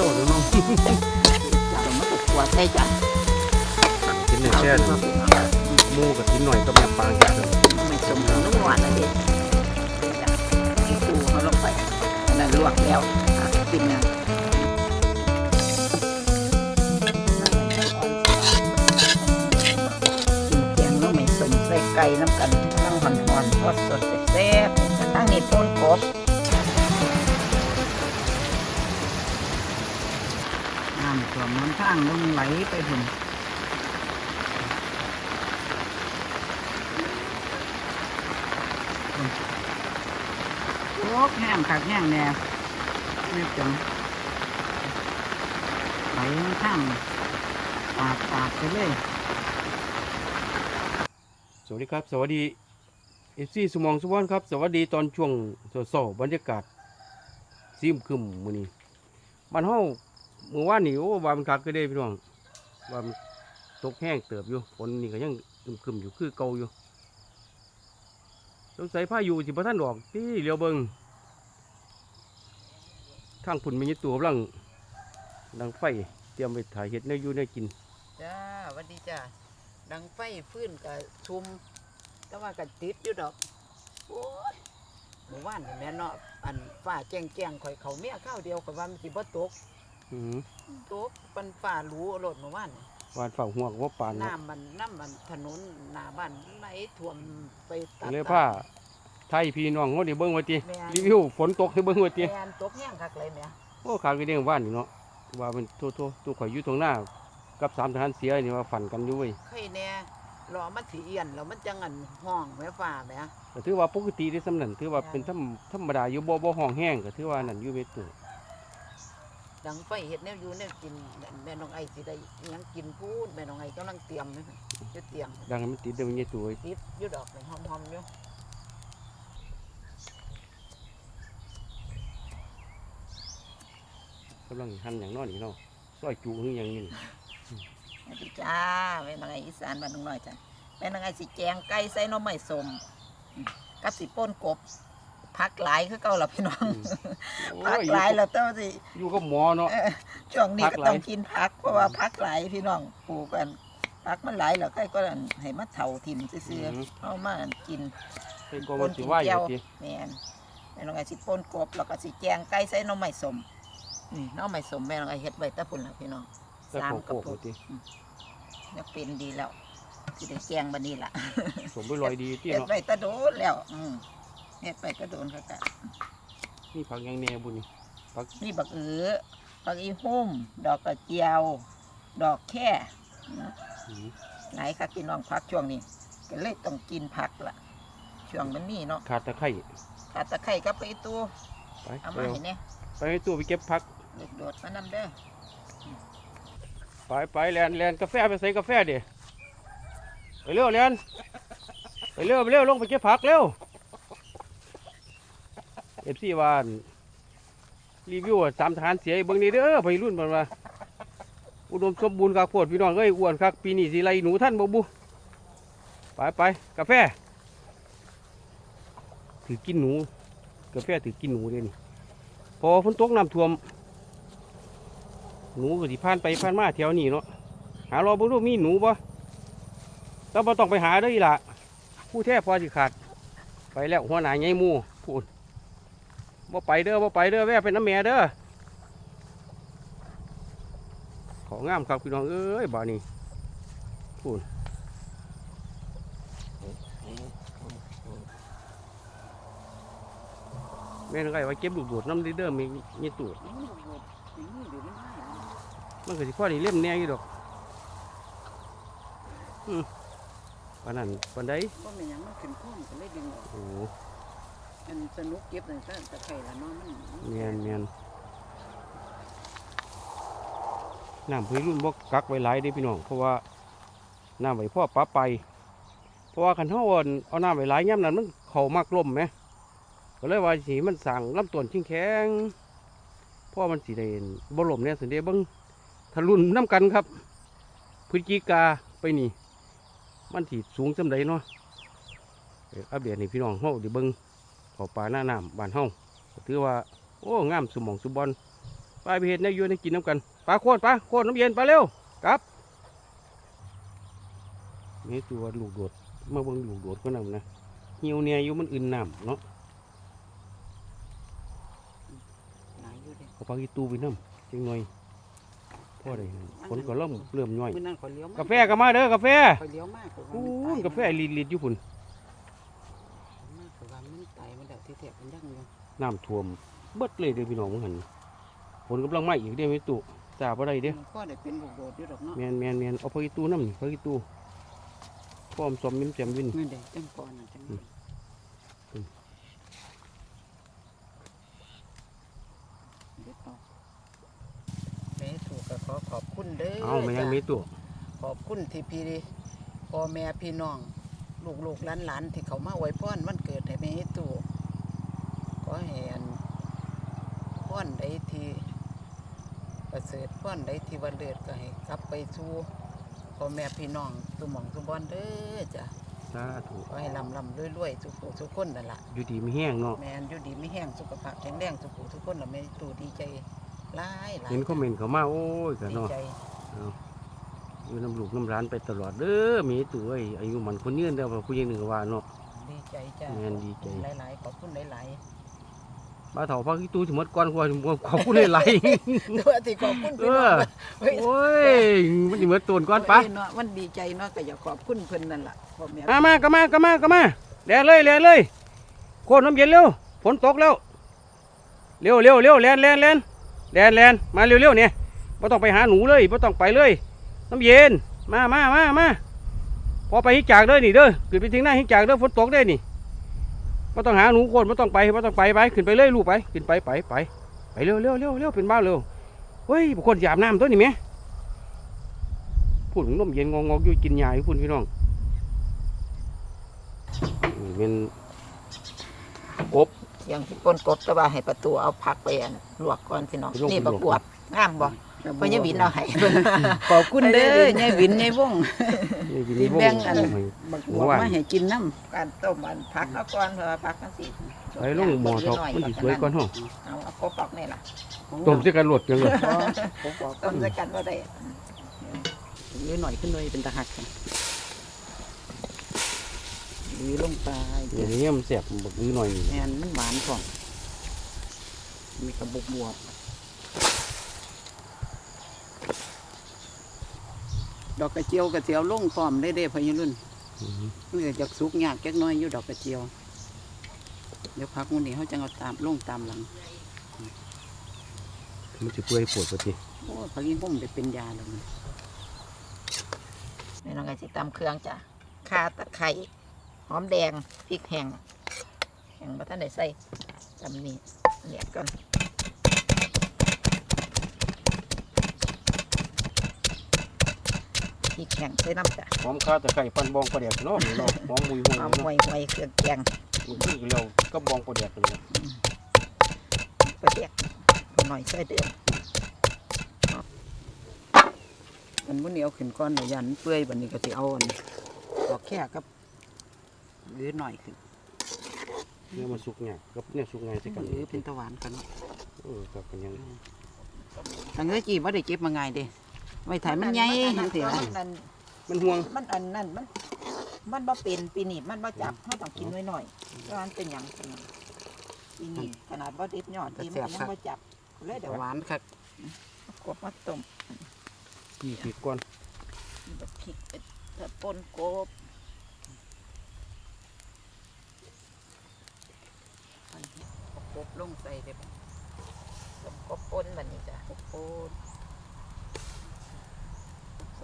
ซ่ดูน้องจ้ะมันก็ขวดใส่จ้ะกินในแช่หมูกับกินหน่อยก็แม่ปางจ้ะไม่สมน้ำหวานนะเด็ดจ้ะปูเขาลงไปแล้วลวกแล้วอะกินนะกินแกงแล้วไม่สมใส่ไก่น้ำกันตั้งหอนๆทอดสดแซ่บๆตั้งนี่ปูนกบำน้ำทางลงไหลไปถึงโอ้แห้งคักแห้งแน่นี่จังไหลทั้งปาดปาดไปเลยสวัสดีครับ สวัสดีเอฟซีสมองสุวรรณครับ สวัสดีตอนช่วงโซๆบรรยากาศซิมคึมมือนี้บ้านเฮา เมื่อวานนี่โอ้ว่ามันคักก็ได้พี่น้องว่ามันตกแห้งเติบอยู่ฝนนี่ก็ยังคึมๆอยู่คือเก่าอยู่สงสัยพาอยุสิบ่ทันออกที่เลียวเบิงทางพุ่นมีตัวกำลังดังไฟเตรียมไปถ่ายเห็ดในอยู่ในกินจ้าสวัสดีจ้าดังไฟฟื้นกับชุมแต่ว่ากันติดอยู่ดอกโอ้ยเมื่อวานแม่เนาะอันฝ้าแจ้งแจ้งข่อยเขาเมียข้าวเดียวข่อยว่ามันสิบ่ตก อือตกปันฝ้าหรูโลดเมื่อวานนี่วานฝ่าหัวกับว่าปานเนาะน้ำมันน้ำมันถนนหน้าบ้านไหลท่วมไปตัดเลยผ้าไทยพี่น้องเขาได้เบิ่งว่าติแม่นรีวิวฝนตกให้เบิ่งว่าติแม่นตกแห้งคักเลยแม่โอ้ขาวก็เด้งว่านนี่เนาะว่ามันโทษๆตัวข่อยอยู่ตรงหน้า กับสามทหารเสียนี่ว่าฝันกันอยู่เว้ยเคยแน่รอมันสิเอียนแล้วมันจังอันห้องแม่ฟ้าแม่ ก็ถือว่าปกติที่สำนันถือว่าแม่นเป็นธรรมธรรมดาอยู่บ่บ่ห้องแห้งก็ถือว่านั่นอยู่เม็ดตัว ดังไฟเฮ็ดแนวอยู่แนวกินแม่น้องไอสิได้อิหยังกินพูดแม่น้องไอกำลังเตรียมอยู่จะเตรียมดังให้มันติดเด้อมันใหญ่ตัวเว้ยติดอยู่ดอกเลยหอมๆอยู่กำลังหั่นอย่างน้อยนี่เนาะซอยจูคือหยังนี่นี่สวัสดีจ้าแม่น้องไออีสานบ้านน้องน้อยจ้ะแม่น้องไอสิแจงไก่ใส่หน่อไม้ส้มอืมกับสิป่นกบ พักหลายคือเก่าล่ะพี่น้องโอ้พักยหลายแล้วเต้าสิอยู่กับหมอเนาะเอ้อช่วงนี้พัก็กหลายต้องกินผักเพราะว่าผักหลายพี่น้องปลูกกันผักมันหลายแล้วใครก็อั่นให้มาเฒ่าทิ่มซื่อๆเอามากินเป็นก็ว่าสิว่าอยู่ติแม่นแม่น้องไอสิป่นกบแล้วก็สิแจงไก่ใส่หน่อไม้สมนี่หน่อไม้สมแม่น้องไอเฮ็ดไว้แตะพุ่นล่ะพี่น้องแต่สามโคกระกปุๆกติเนี่ยเป็นดีแล้วสิได้แจงบัดนี้ล่ะสมไปลอยดีติเฮ็ดเนาะไว้แตะโดนแล้วอืม เฮ็ดไว้แตะโดนก็กะนี่ผักหยังแหน่บุญนี่ผักนี่บักเอือบักอีหุ่ม ดอกกระเจียว ดอกแค่นะอืมหลายค่ะพี่น้องพักช่วงนี้ก็เลยต้องกินผักล่ะช่วงมันนี่เนาะขาดตะไคร้ขาดตะไคร้กับไปตัวไปเอาไปมาเอาให้เนี่ยไปให้ตัวไปเก็บผักเด็กโดดมานำเด้อไปไปแลนแลนกาแฟไปใส่กาแฟดิไปเร็วแลนไปเร็วไปเร็วลงไปเก็บผักเร็ว เอฟซีวานรีวิวสามทหารเสียเบิ่งนี่เด้อไปรุ่นมันว่าอุดมสมบูรณ์คักโพดพี่น้องเอ้ยอ้วนคักปีนี้สิไลหนูท่านบ่บุไปไปกาแฟถือกินหนูกาแฟถือกินหนูเด้นี่พอฝนตกน้ำท่วม หนูก็สิผ่านไปผ่านมาแถวนี้เนาะหารอบ่รู้มีหนูบ่แล้วบ่ต้องไปหาเด้ออีหล่ะผู้แท้พอสิขาด ไปแล้วหัวหน้าใหญ่มูพูด บ่ไปเด้อบ่ไปเด้อแว่เป็นน้ำแม่เด้อของงามครับพี่น้องเอ้ยบ่านี้พูดแม่นไงว่าเก็บลูกโดดน้ำเด้อมีมีตูดนี่โดดถึงนี่เดี๋ยวมันให้มันก็สิพอนี่เล่มแน่อยู่ดอกอืมปานนั้นปานใดก็ไม่ยังมันขึ้นข้อมก็เลยดึงออกโอ้ มันสนุกเก็บเลยซะตะไคร้ละเนาะมันเมียนเมียนน้ำพื้นรุ่นบกกักไว้หลายเด้พี่น้อง เพราะว่าน้ำไว้พ่อปลาไป เพราะว่าคันเฮาเอาเอาน้ำไว้หลายย่ำนั้นมันเข้ามักล่มไหมก็เลยว่าสิมันสั่งลำต้นชิงแข็งเพราะมันสิได้บ่ล่มเนี่ยสิเด้เบิ่งทะลุนน้ำกันครับพฤศจิกาไปนี่ มันสิสูงสำใดเนาะเดี๋ยวอัปเดตให้พี่น้องเฮาด้เบิง เขาป่าหน้าน้ำบ้านเฮาก็ถือว่า โอ้งามสมองสุบอลไปไปเห็ดในอยูในกินน้ำกันปลาโคตรปลาโคตรน้ำเย็นไปเร็วกลับนี่ตัวลูกโดดมาเบิ่งลูกโดดก็นำนะเหี่ยวเนี่ยอยู่มันอื่นน้ำเนาะหลายอยู่เด้เอาปลากีตูไปน้ำจังหน่อยพ่อได้ฝนก็เริ่มเริ่มย่อยมื้อนั้นข่อยเลี้ยวมากาแฟก็มาเด้อกาแฟข่อยเลี้ยวมากข่อยว่าอู้มันยกาแฟลิดลิดๆอยู่พุ่น มากข่อยว่ามันตายมา แล้วที่แท้มันยังอยู่น้ำท่วมเบิดเลยเด้อพี่น้องมึงหันฝนกำลังมาอีกเด้อไม่ตุจ่าบ่ได้เด้อมันก็ได้เป็นลูกโดดอยู่ดอกเนาะแมนแมนแมนเอาพากีตูน้ำนี่พากีตูพร้อมซอมมิ้มแจ่มวินนั่นเด้จังก่อนน่ะจังอืมอืมเด็ดเอาแม่ถูกก็ขอขอบคุณเด้อเอาไม่ยังจ้ะมีตัวขอบคุณที่พี่พ่อแม่พี่น้อง ลูกลูกหลานหลานที่เขามาอวยพรวันเกิดให้แม่ตู่ข อให้อันพรใดที่ประเสริฐพรใดที่วันเลิศก็ให้กลับไปสู่พ่อแม่พี่น้องสุหมองสุบอนเด้อจ้ะสาธุขอให้ลำลำรวยรวยๆสุขสุขคนนั่นล่ะอยู่ดีมีแห้งเนาะแม่นอยู่ดีไม่แห้งสุขภาพแข็งแรงสุขทุกคนล่ะแม่ตู่ดีใจหลายหลายเห็นคอมเมนต์เขามาโอ้ยกันดีเนาะใจอยู่น้ำลูกน้ำร้านไปตลอดเด้อมีตัวเอ้ยอายุมันคนยืนเด้อพอผู้หญิงหนึ่งก็ว่าเนาะ ดีใจจ้ะแม่นดีใจ หลายๆขอบคุณหลายๆ บ้าเถาพากีตูถึงหมดก่อนกว่าขอบคุณหลายตัวที่ขอบคุณๆเอพี่น้อองเฮ้ยโอ้ยมันสิหมดตูนก่อนปะเนาะมันดีใจเนาะก็อยากขอบคุณเพิ่นนั่นล่ะพ่อแม่มามากมากมากมาแดดเลยแดดเลยโคตรน้ำเย็นเร็วฝนตกแล้วเร็วเร็วเร็วแลนแลนแลนแลนแลนมาเร็วเร็วเนี่ยไม่ต้องไปหาหนูเลยไม่ต้องไปเลย น้ำเย็นมามามามาพอไปหิจากเด้อนี่เด้อขึ้นไปทิ้งหน้าหิจากเด้อฝนตกได้อนี่ ไม่ต้องหาหนูโคนไม่ต้องไปไม่ต้องไปไปขึ้นไปเลยลูกไปขึ้นไปไปไปไปเร็วเร็วเร็วเร็วเป็นบ้าเร็วเฮ้ยบุคคลหยาบน้ำตัวนี่ไหมพูดถึงนมเย็นงองๆอยู่กินยาอยู่พุ่นพี่น้องนี่เป็นกบเสียงที่ปนกบแต่ว่าให้ประตูเอาผักไปอันลวกก่อนพี่น้องไปลวกนี่บักลวกบวบงามบ่เพราะยายวินเอาให้ขอบคุณเด้อยายวินยายวงนี่กินที่นี่แบ่งอันให้บักบวบมาให้กินน้การต้มอันผักเอาก่อนเพราะว่าผักมันสิไปลงหม้อทอกมันสิสวยก่อนห้องเอาเอากบออกนี่ล่ะต้มสิกันหลดจังเลยผมบอกต้มด้วยกันบ่ได้ยื้อหน่อยขึ้นเลยเป็นตะหักกันยื้อลงไปอย่างนี้มันแสบบักอื้อหน่อยนี่แอนมันหวานก่อนมีกระบุกบวบ ดอกกระเจียวกระเจียวลงพร้อมได้เด้พะยรุ่นอือฮึมันก็จากสุกยากแก๊กน้อยอยู่ดอกกระเจียว เดี๋ยวพักมันนี้เขาจะเอาตามลงตามหลังมันจะเปื่อยปวดปฏิโอ้ยพักยิงผมได้เป็นยาแล้วมันนี่น้องไงสิตำเครื่องจ้ะข่าตะไคร้หอมแดงพริกแห้งแห้งบ่ทันได้ใส่ตำนี่เนี่ยก่อนพริก แห้งใส่น้ำจ้ะหอมข้าวตะไคร้ปันบองปลาแดกเนาะนี่เนาะหอมมุยหงหอมเนาะห่วยห่วยๆเครื่องแกงมันคือเราก็บองปลาแดกกันเลยปลาเดียกหน่อยใส่เดือดมันมันเหนียวขึ้นก้อนเดี๋ยวยันเปื่อยบันนี้ก็สิเอาอันดอกแค่กับหรือหน่อยขึ้นเนี่ยมันสุกง่ายกับเนี่ยสุกง่ายใช่กันหรือเป็นตะหวานกันเนาะเออกับกันยัง ทางเนื้อจีว่าได้เก็บมาไงายเด้ ไว้ถ่ายมันใหญ่จังซี่ล่ะมันมันห่วงมันอันนั้นมัน มันบ่เป็นปีนี้มันบ่จับเขาต้องกินน้อยหน่อยๆแล้วมันเป็นหยังเป็นหยังปีนี้ขนาดบ่ดิบยอดที่มันยังบ่จับเลยเดี๋ยวตะหวานครับกบมาต้มกี่ปีก่อนบักพริกเอ็ดถ้าปนกบเอากบลงใส่เด้อต้มกบปนบัดนี้จ้ะโอ้โหส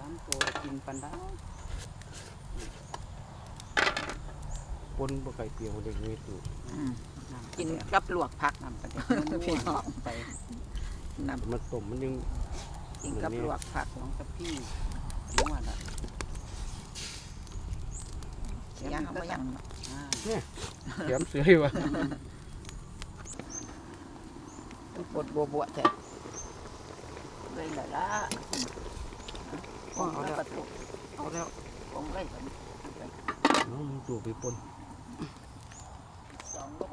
ามตัวกินปันได้ปนบ่ไก่เปรียวเด็กนี่ตัวอืมกินกับลวกผักน้ำประเดี๋ยวพี่น้องไปน้ำมันต้มมันยังกินกับลวกผักน้องกับพี่นวดอะย่างเอามาย่างอ่าแถมเสืออยู่วะปวดบวบๆแท้เลยละละ เอาเอาแล้วประตูเอาแล้วของเลยบัดนี้น้องมันตัวไปปนสองลูก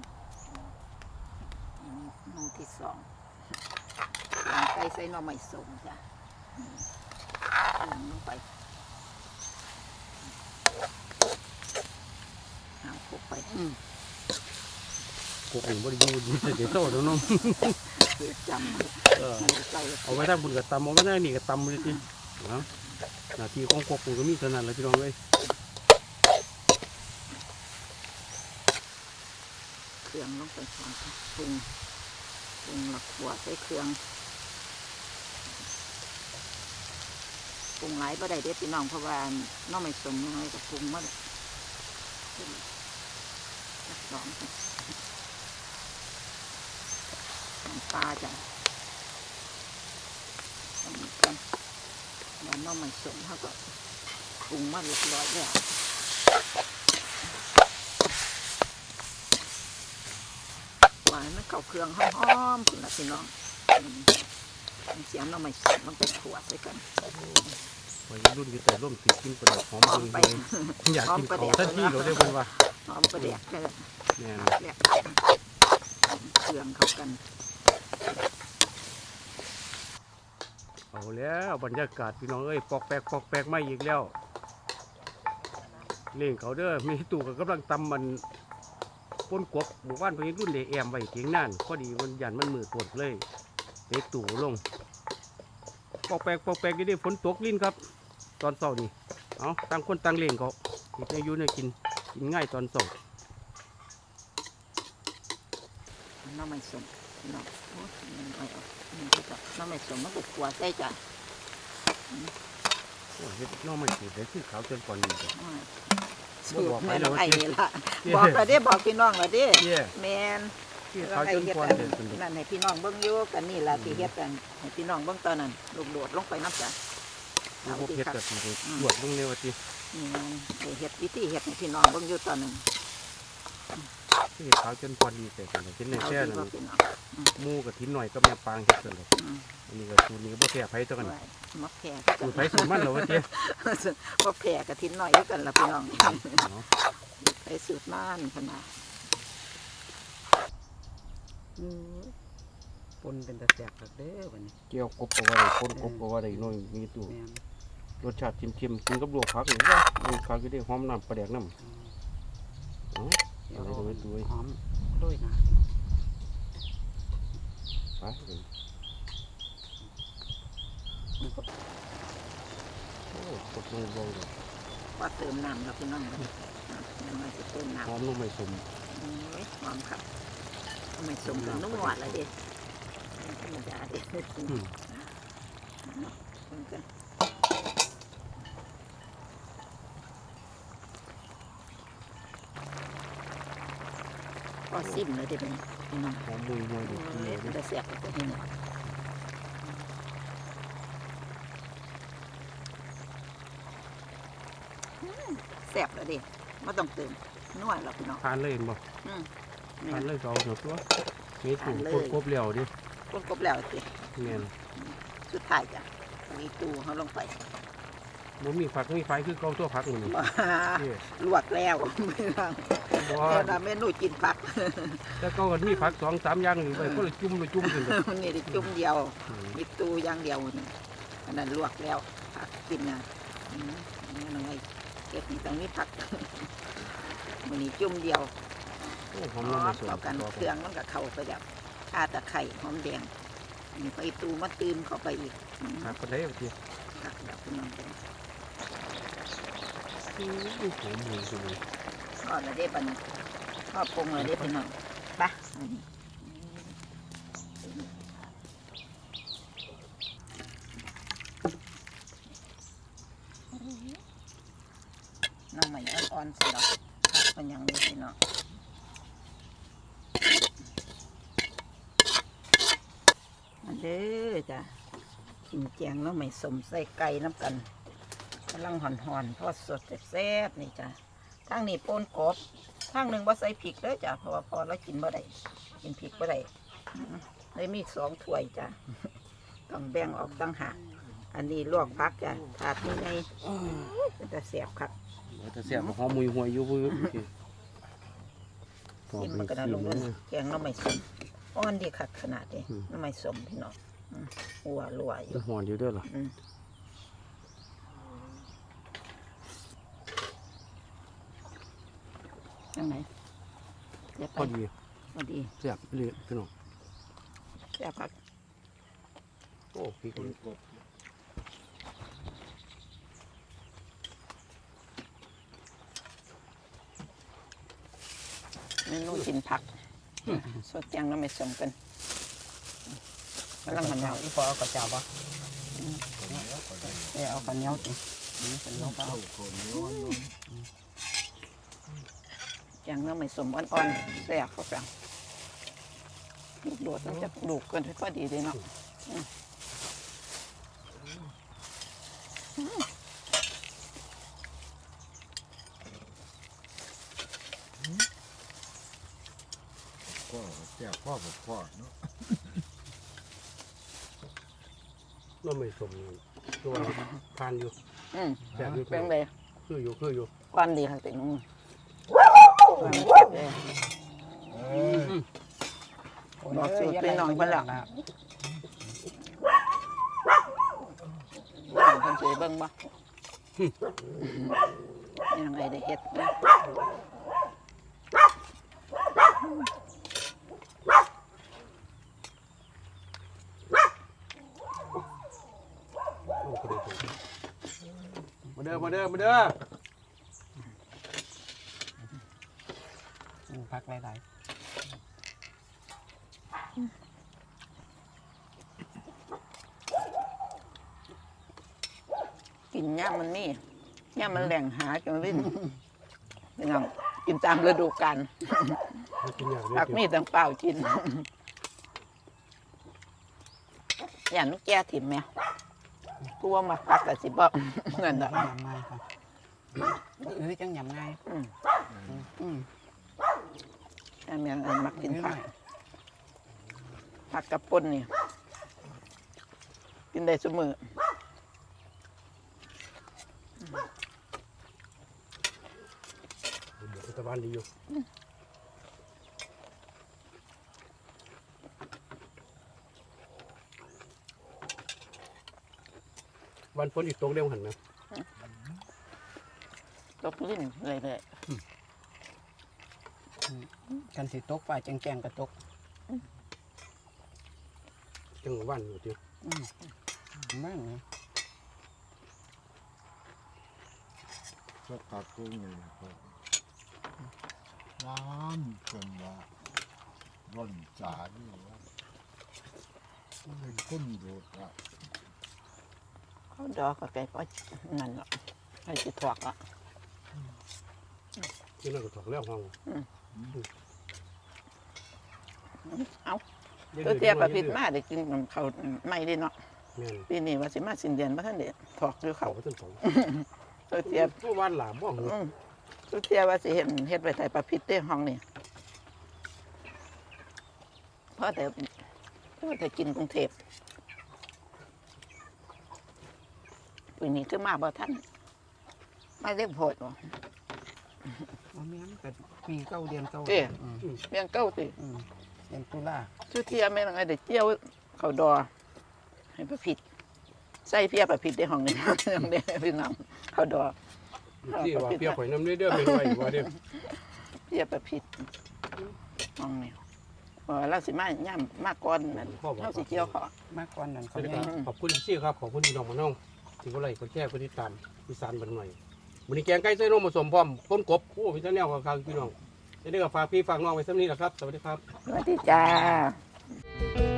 อันนี้หมูที่สองล้างก่ใส่หน่อไม้ส้มจ้ะอืมเอาลงไปเอาคลุกไปอืมกบเองบ่ได้อยู่ดีแต่เดี๋ยวโตเดี๋ยวน้องเดี๋ยวจเออำใส่เอาไว้ทางบุญกับตำเอาไว้ทางนี่กับตำเลยทีเนาะ หน้าที่ของกบปูก็มีเท่านั้นแหละพี่น้องเอ้ยเครื่องลงไปก่อนค่ะปรุงปรุงหลักขัวใส่เครื่องปรุงหลายบ่ได้เด้อพี่น้องเพราะว่าน้องไม่สมน้อยกับปรุงมาสองปลาจ้ะอันนี้กัน แล้วน้องไม่สมเขาก็ปรุงมาเรียบร้อยแล้วหวานมันเข้าเครื่องหอมๆคุณละพี่น้องอืมเสียงเราไม่สดมันเป็นขวดใส่กันวัยรุ่นที่แต่ร่วมติดกินประเดี๋ยวหอมหอมดีไปเลยอยากกินของทันทีเราได้เพิ่นว่าหอมประเดี๋ยวก็แม่นแหลกเครื่องเข้ากัน เอาแล้วบรรยากาศพี่น้องเอ้ยปอกแปกปอกแปกไม่อีกแล้วเล่งเขาเด้อมีตู่กับกำลังตำมันป้นกบหมู่บ้านพิ่นรุ่นเดแอมไว้เถียงนั่นพอดีมันยันมันมือปวดเลยเด็กตู่ลงปอกแปกปอกแปกนี่ได้ฝนตกลิ้นครับ ตอนเช้านี่เอาต่างคนต่างเล่งเขาอีกอายุเนี่ยกินกินง่ายตอนเช้าน้ำไม่สม พี่น้องโอ้ยมันไม่ออกมันก็จะน้ำไม่สมมันก็ขวดใส่จ้ะโอ้ยเฮ็ดน้องไม่ติดเลยคือขาวจนก่อนนี่จ้ะ อ้ยบ่สูบตอกรแม่แล้วน้องไอ้นี่ละบอกแล้วเด้บอกพี่น้องแล้วเด้เย้แมน คือขาวไอ้จนเฮ็ดก่อนกันเด็ดเป็นนั่นให้พี่น้องเบิ่งอยู่กันนี่ล่ะที่เฮ็ดกันให้พี่น้องเบิ่งตอนนั้นลูกโดดลงไปน้ำจ้ะพวกเฮ็ดกับสิตรวจลงเร็วว่าตินี่ไงให้เฮ็ดวิธีเฮ็ดให้พี่น้องเบิ่งอยู่ตอนนั้น คือขาวจนพอดีแต่กันกินในเอาแช่ดีนั่ว่านพี่น้องหมูกับทิ้นหน่อยก็แม่ปางเฮ็ดกันเลยอืมอันนี้ก็สูตรนี้ก็บ่แพ้ไผตัวกันไว้มักแพร่สูตรไผสูตรมันเหรอวะเจ๊บ่แพร่กะทินน้อยอยู่กันล่ะพี่น้องเนาะไปสูตรม่านขนาดอืมปนเป็นตะแสบคักเด้อบัดนี้เกี่ยวกบก็ว่าได้คนกบก็ว่าได้น้อยมีตัวแม่นรสชาติเค็มๆกินกับลวกผักนี่ว่ามันคักอยู่ได้หอมน้ำปลาแดกน้ำ เอ้าเดี๋ยวอะไรก็ไม่ตัวหอมด้วยนะไปเลยโอ้กดลงเบาเลยว่าเติมน้ำแล้วพี่น้องบัดนี้ยังไงจะเติมน้ำหอมลงไม่สมอืมหอมครับทำไมสมกับนุ่มหวานละเด็ดธรรมดาเด็ดอืมมันก็พ อซิมเลยเด็ดนี่พี่น้องหอมมุยมวยเอดีอมันจะเสียบไปที่นี่อืมแสบแล้วเด็ไม่ต้องเติมนวดหรอกพี่น้องทานเลยเห็นบ่อืมทานเลยก็เอาหน่อยตัวมีทาตู่นเลยกดกบแล้วดิก้นกบแล้วสิแม่นสุดท้ายจ้ะมีตูเขาลงไป บ่มีผักมีไฟคือเก่าตัวผักนี่ว้าเด้ลวกแล้วไม่ต้องบ่เดี๋ยวนะเมนูกินผักแต่เก่าก็มีผักสองสามอย่างนี่ไปก็เลยจุ่มเลยจุ่มขึ้นเลยนี่ได้จุ่มเดียวอืมมีตูอย่างเดียวนี่อันนั้นลวกแล้วผักกินนะอืมอันนี้น้องไอ้เก็บนี่ต้องมีผักมันนี้จุ่มเดียวโอ้หหออมมลงไม่สมเข้ากันเครื่องมันก็เข้าไปแล้วข้าตะไคร่หอมแดงนี่ไปตูมาตื่มเข้าไปอีกอืมผักก็ได้เอาทีผักแบบพี่น้อง เป็นหอมมุยสุดเลยทอดแล้วได้ปะเนี่ยทอดปรุงแล้วได้พี่น้องไปอันนี้น้องใหม่อ่อนๆสิหรอกผักเป็นย่างนี้พี่น้องมาเด้อจ้ะกินแกงน้องใหม่สมใส่ไก่น้ำกัน กำลังห่อนๆทอดสดแซ่บๆนี่จ้ะทางนี้ปนกบทางหนึ่งบ่ใส่พริกเด้อจ้ะเพราะว่าพอเรากินบ่ได้กินพริกบ่ได้อืมเลยมีสองถ้วยจ้ะต้องแบ่งออกตั้งหากอันนี้ลวกพักจ้ะถาดนี้ไงเป็นแต่เสียบครับแต่เสียบหอมมุยหวยอยู่พื้นชิมมันก็ได้ลงด้วยแกงหน้ำไม่สมอ่อนดีคักขนาดนี้อืมหน้ำไม่สมพี่น้องหัวรวยอยู่หอนอยู่เด้อล่ะอื มยังไงเดี๋ยวพไปอดีพอดีแซ่บเลยพี่น้องแซ่บผักโอ้พี่คนเมนูกินผักสดแจงแล้วไม่สมกันกำลังหันเหนียวอีพอเอากระเจ้าปะเออเอาข้าวเหนียวจินี่เป็นน้องเปล่า แจงแล้วไม่สมอ่อนๆแซ่บเขาจังลูกโดดมันจะลูกเกินไปก็ดีเลยเนาะพ่อแก่พ่อกับพ่อเนาะน้องไม่สมตัวทานอยู่อืมแซ่บอยู่เป็นเลยคืออยู่คืออยู่ก้อนดีค่ะตินุ่ง บอกสูตรพี่น้องเพิ่นละย่างคนสวยเบิ่งบ่ยังไงได้เฮ็ดนะโอ้คนเดียวมาเด้อมาเด้อมาเด้อ พักหลายกินย่ามมันนี่ย่ามมันแหล่งหาจังลิ้นพี่น้องกินตามฤดูกาลมากินอย่างนี้ผักมีตั้งเปล่ากินอย่างนุกแก่ถิ่มแมวกูว่ามาพักแต่สิบ่เงินๆดอก ยำง่ายครับเอ้ยจังยำง่ายอืม อืม แต่แม่อันมักกิน นิดห ผั น่ ก อย ผักกระปุนนี่กินได้เสมอเดี๋ยวรัฐบาลดีอยู่วันฝนอีกตกเร็วหันไหมตกลิ้นเลยเลยกันสิตกฝ่ายแจงๆกระตก จังหวะวันอยู่ที่อืมแม่งนะก็ตัดตัวไงพ่อน้ำคนว่าร่อนจ่านี่ว่าเป็นคนโดดละเขาดอกก็ไก่ก็นั่นหรอกไอ้สิถอกอะที่นั่นก็ถอกแล้วห้องเอา ตัวเทียบกับพิษมาได้กินกับเขาวไม่ได้เนาะแม่นปีนี้ว่าสิมาสินเดือนบ่ทันได้ถอกอยู่เขาเขาก็ต้นสองตัวเทียบเมื่อวานหลามบ่หูอืมตัวเทียบว่าสิเฮ็ดเฮ็ดไว้ใส่ปลาพิษเด้ห้องนี่เพราะแต่เพราะแต่กินกรุงเทพปีนี้คือมาบ่ทันมาเรียกโพดบ่ว่าแม่นก็ปีเก้าเดือนเก้าเอ๊ะอืมเมียงเก้าติอืม เดือนตุลาชุดเทียแม่นไงได้เจียวเขาดอ ให้ปลาพิษใส่เพียปลาพิษได้ห้องนี้ยังได้พี่น้องเขาดอที่ว่าเปียกข่อยน้ำเด้อไม่ไหวว่าเด้อเพียประพิษมองแนวพอเราสิมาย่ำมากก่อนนั่นเราสิเกี่ยวขอมากกว่านั้นสเขาวัสดีใหคญ่รับขอบคุณซี่ครับขอบคุณพี่น้องมาน้องที่ก็ไลค์กดแชร์กดติดตามอีสานบันใหม่มื้อนี้แกงไก่ใส่นมผสมพร้อมต้นกบโอ้พี่เจ้าแนวครับพี่น้อง จะได้ก็ฝากพี่ฝากน้องไว้สักนี้แหละครับ สวัสดีครับ สวัสดีจ้า